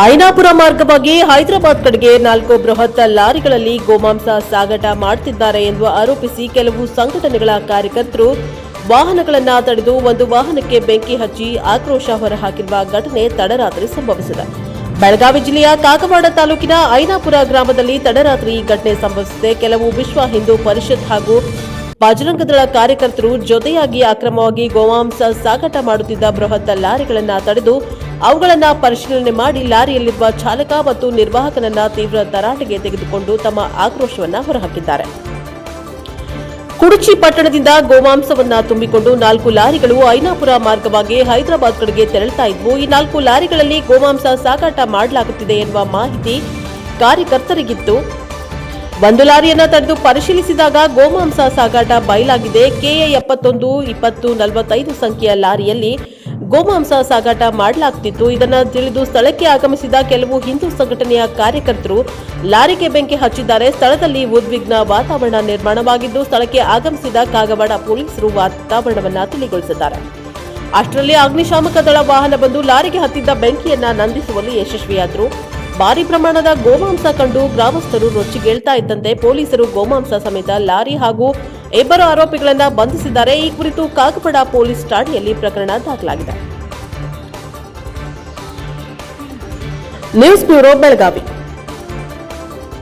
ಐನಾಪುರ ಮಾರ್ಗವಾಗಿ ಹೈದರಾಬಾದ್ ಕಡೆಗೆ ನಾಲ್ಕು ಬೃಹತ್ ಲಾರಿಗಳಲ್ಲಿ ಗೋಮಾಂಸ ಸಾಗಾಟ ಮಾಡುತ್ತಿದ್ದಾರೆ ಎಂದು ಆರೋಪಿಸಿ ಕೆಲವು ಸಂಘಟನೆಗಳ ಕಾರ್ಯಕರ್ತರು ವಾಹನಗಳನ್ನು ತಡೆದು ಒಂದು ವಾಹನಕ್ಕೆ ಬೆಂಕಿ ಹಚ್ಚಿ ಆಕ್ರೋಶ ಹೊರಹಾಕಿರುವ ಘಟನೆ ತಡರಾತ್ರಿ ಸಂಭವಿಸಿದೆ. ಬೆಳಗಾವಿ ಜಿಲ್ಲೆಯ ಕಾಗವಾಡ ತಾಲೂಕಿನ ಐನಾಪುರ ಗ್ರಾಮದಲ್ಲಿ ತಡರಾತ್ರಿ ಈ ಘಟನೆ ಸಂಭವಿಸಿದೆ. ಕೆಲವು ವಿಶ್ವ ಹಿಂದೂ ಪರಿಷತ್ ಹಾಗೂ ಬಜರಂಗದಳ ಕಾರ್ಯಕರ್ತರು ಜೊತೆಯಾಗಿ ಅಕ್ರಮವಾಗಿ ಗೋಮಾಂಸ ಸಾಗಾಟ ಮಾಡುತ್ತಿದ್ದ ಬೃಹತ್ ಲಾರಿಗಳನ್ನು ತಡೆದು ಅವುಗಳನ್ನು ಪರಿಶೀಲನೆ ಮಾಡಿ ಲಾರಿಯಲ್ಲಿರುವ ಚಾಲಕ ಮತ್ತು ನಿರ್ವಾಹಕನನ್ನ ತೀವ್ರ ತರಾಟೆಗೆ ತೆಗೆದುಕೊಂಡು ತಮ್ಮ ಆಕ್ರೋಶವನ್ನ ಹೊರಹಾಕಿದ್ದಾರೆ. ಕುಡುಚಿ ಪಟ್ಟಣದಿಂದ ಗೋಮಾಂಸವನ್ನ ತುಂಬಿಕೊಂಡು ನಾಲ್ಕು ಲಾರಿಗಳು ಐನಾಪುರ ಮಾರ್ಗವಾಗಿ ಹೈದರಾಬಾದ್ ಕಡೆಗೆ ತೆರಳುತ್ತಾ ಇದ್ವು. ಈ ನಾಲ್ಕು ಲಾರಿಗಳಲ್ಲಿ ಗೋಮಾಂಸ ಸಾಗಾಟ ಮಾಡಲಾಗುತ್ತಿದೆ ಎನ್ನುವ ಮಾಹಿತಿ ಕಾರ್ಯಕರ್ತರಿಗಿತ್ತು. ಒಂದು ಲಾರಿಯನ್ನ ತಡೆದು ಪರಿಶೀಲಿಸಿದಾಗ ಗೋಮಾಂಸ ಸಾಗಾಟ ಬಯಲಾಗಿದೆ. ಕೆಎ ಎಪ್ಪತ್ತೊಂದು, ಇಪ್ಪತ್ತು, ನಲವತ್ತೈದು ಸಂಖ್ಯೆಯ ಲಾರಿಯಲ್ಲಿ ಗೋಮಾಂಸ ಸಾಗಾಟ ಮಾಡಲಾಗ್ತಿತ್ತು. ಇದನ್ನ ತಿಳಿದು ಸ್ಥಳಕ್ಕೆ ಆಗಮಿಸಿದ ಕೆಲವು ಹಿಂದೂ ಸಂಘಟನೆಯ ಕಾರ್ಯಕರ್ತರು ಲಾರಿಗೆ ಬೆಂಕಿ ಹಚ್ಚಿದ್ದಾರೆ. ಸ್ಥಳದಲ್ಲಿ ಉದ್ವಿಗ್ನ ವಾತಾವರಣ ನಿರ್ಮಾಣವಾಗಿದ್ದು, ಸ್ಥಳಕ್ಕೆ ಆಗಮಿಸಿದ ಕಾಗವಾಡ ಪೊಲೀಸರು ವಾತಾವರಣವನ್ನು ತಿಳಿಗೊಳಿಸಿದ್ದಾರೆ. ಅಷ್ಟರಲ್ಲಿ ಅಗ್ನಿಶಾಮಕ ದಳ ವಾಹನ ಬಂದು ಲಾರಿಗೆ ಹತ್ತಿದ್ದ ಬೆಂಕಿಯನ್ನ ನಂದಿಸುವಲ್ಲಿ ಯಶಸ್ವಿಯಾದರು. ಭಾರಿ ಪ್ರಮಾಣದ ಗೋಮಾಂಸ ಕಂಡು ಗ್ರಾಮಸ್ಥರು ರೊಚ್ಚಿಗೇಳ್ತಾ ಇದ್ದಂತೆ ಪೊಲೀಸರು ಗೋಮಾಂಸ ಸಮೇತ ಲಾರಿ ಹಾಗೂ ಇಬ್ಬರು ಆರೋಪಿಗಳನ್ನು ಬಂಧಿಸಿದ್ದಾರೆ. ಈ ಕುರಿತು ಕಾಗಪಡ ಪೊಲೀಸ್ ಠಾಣೆಯಲ್ಲಿ ಪ್ರಕರಣ ದಾಖಲಾಗಿದೆ. News bureau Belagavi